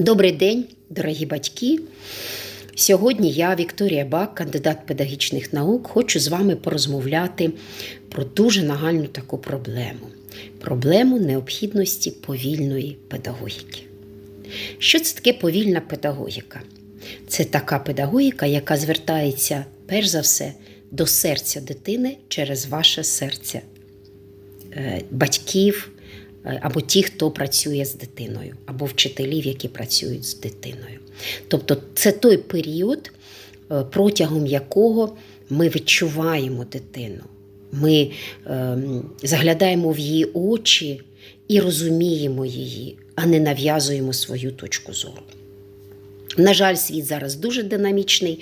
Добрий день, дорогі батьки. Сьогодні я, Вікторія Бак, кандидат педагогічних наук, хочу з вами порозмовляти про дуже нагальну таку проблему проблему необхідності повільної педагогіки. Що це таке повільна педагогіка? Це така педагогіка, яка звертається перш за все до серця дитини через ваше серце, е, батьків або ті, хто працює з дитиною, або вчителів, які працюють з дитиною. Тобто це той період, е, протягом якого ми відчуваємо дитину. Ми е, заглядаємо в її очі і розуміємо її, а не нав'язуємо свою точку зору. На жаль, світ зараз дуже динамічний.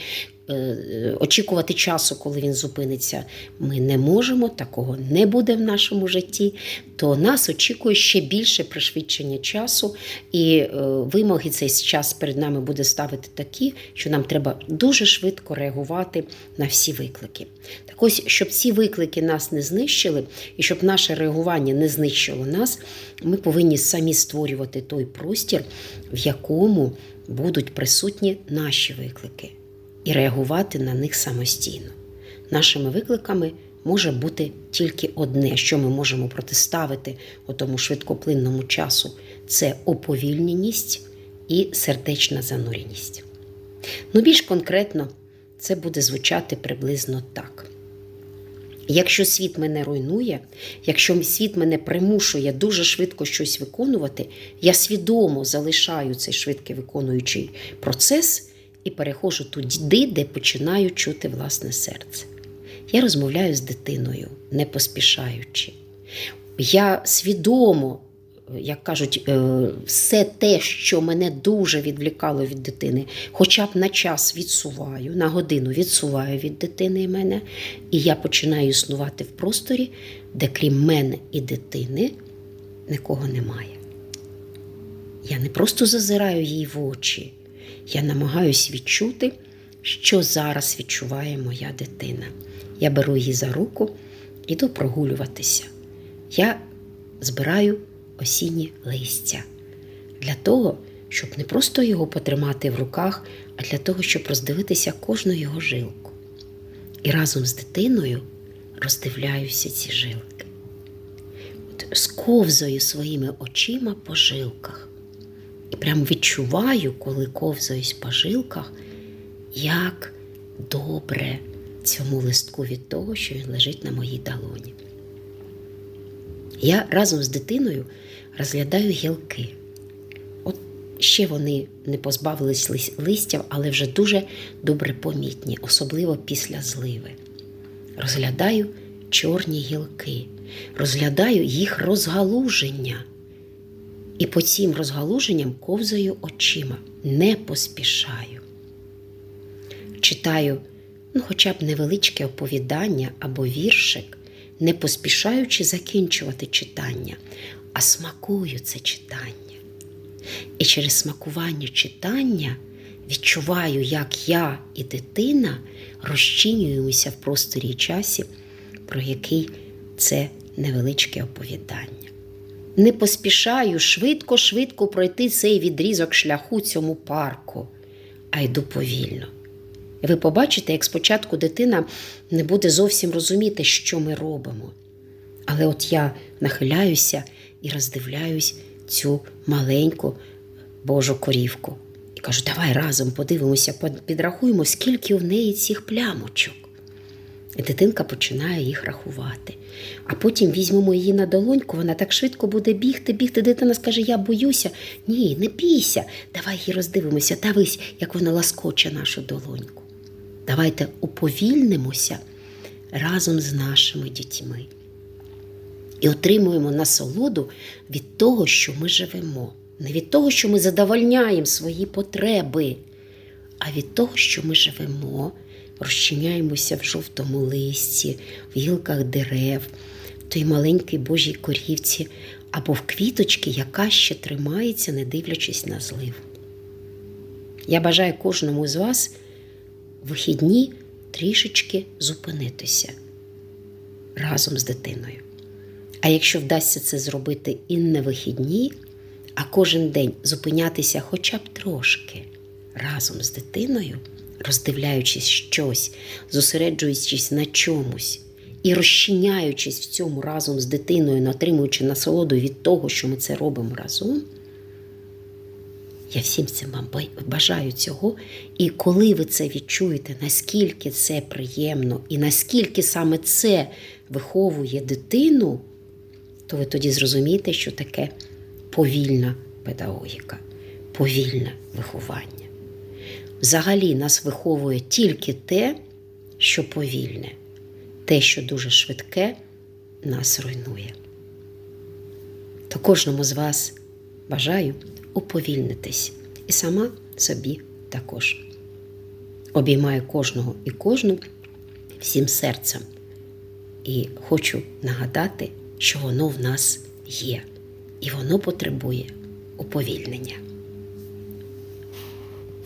Е, Очікувати часу, коли він зупиниться, ми не можемо, такого не буде в нашому житті. То нас очікує ще більше пришвидшення часу, і е, вимоги цей час перед нами буде ставити такі, що нам треба дуже швидко реагувати на всі виклики. Так ось, щоб ці виклики нас не знищили, і щоб наше реагування не знищило нас, ми повинні самі створювати той простір, в якому будуть присутні наші виклики, і реагувати на них самостійно. Нашими викликами може бути тільки одне, що ми можемо протиставити у тому швидкоплинному часу це оповільненість і сердечна зануреність. Ну, більш конкретно, це буде звучати приблизно так. Якщо світ мене руйнує, якщо світ мене примушує дуже швидко щось виконувати, я свідомо залишаю цей швидкий виконуючий процес і переходжу туди, де починаю чути власне серце. Я розмовляю з дитиною, не поспішаючи. Я свідомо, як кажуть, е, все те, що мене дуже відвлікало від дитини, хоча б на час відсуваю, на годину відсуваю від дитини і мене, і я починаю існувати в просторі, де крім мене і дитини нікого немає. Я не просто зазираю їй в очі, я намагаюся відчути, що зараз відчуває моя дитина. Я беру її за руку, іду прогулюватися. Я збираю осінні листя для того, щоб не просто його потримати в руках, а для того, щоб роздивитися кожну його жилку. І разом з дитиною роздивляюся ці жилки. От Сковзаю своїми очима по жилках. І прям відчуваю, коли ковзаюсь по жилках, як добре цьому листку від того, що він лежить на моїй долоні. Я разом з дитиною розглядаю гілки. От ще вони не позбавились листя, але вже дуже добре помітні, особливо після зливи. Розглядаю чорні гілки, розглядаю їх розгалуження. І по цим розгалуженням ковзаю очима, не поспішаю. Читаю ну, хоча б невеличке оповідання або віршик, не поспішаючи закінчувати читання, а смакую це читання. І через смакування читання відчуваю, як я і дитина розчинюємося в просторі часі, про який це невеличке оповідання. Не поспішаю швидко-швидко пройти цей відрізок шляху цьому парку, а йду повільно. Ви побачите, як спочатку дитина не буде зовсім розуміти, що ми робимо. Але от я нахиляюся і роздивляюсь цю маленьку Божу корівку. І кажу, давай разом подивимося, підрахуємо, скільки в неї цих плямочок. Дитинка починає їх рахувати. А потім візьмемо її на долоньку, вона так швидко буде бігти, бігти. Дитина скаже, я боюся. Ні, не бійся. Давай її роздивимося, дивись, як вона ласкоче нашу долоньку. Давайте уповільнимося разом з нашими дітьми і отримуємо насолоду від того, що ми живемо. Не від того, що ми задовольняємо свої потреби, а від того, що ми живемо, розчиняємося в жовтому листі, в гілках дерев, в той маленькій Божій корівці або в квіточці, яка ще тримається, не дивлячись на злив. Я бажаю кожному з вас вихідні трішечки зупинитися разом з дитиною. А якщо вдасться це зробити і на вихідні, а кожен день зупинятися хоча б трошки разом з дитиною, роздивляючись щось, зосереджуючись на чомусь і розчиняючись в цьому разом з дитиною, отримуючи насолоду від того, що ми це робимо разом. Я всім цим вам бажаю цього. І коли ви це відчуєте, наскільки це приємно і наскільки саме це виховує дитину, то ви тоді зрозумієте, що таке повільна педагогіка, повільне виховання. Взагалі нас виховує тільки те, що повільне, те, що дуже швидке, нас руйнує. То кожному з вас бажаю уповільнитись і сама собі також. Обіймаю кожного і кожну всім серцем. І хочу нагадати, що воно в нас є, і воно потребує уповільнення.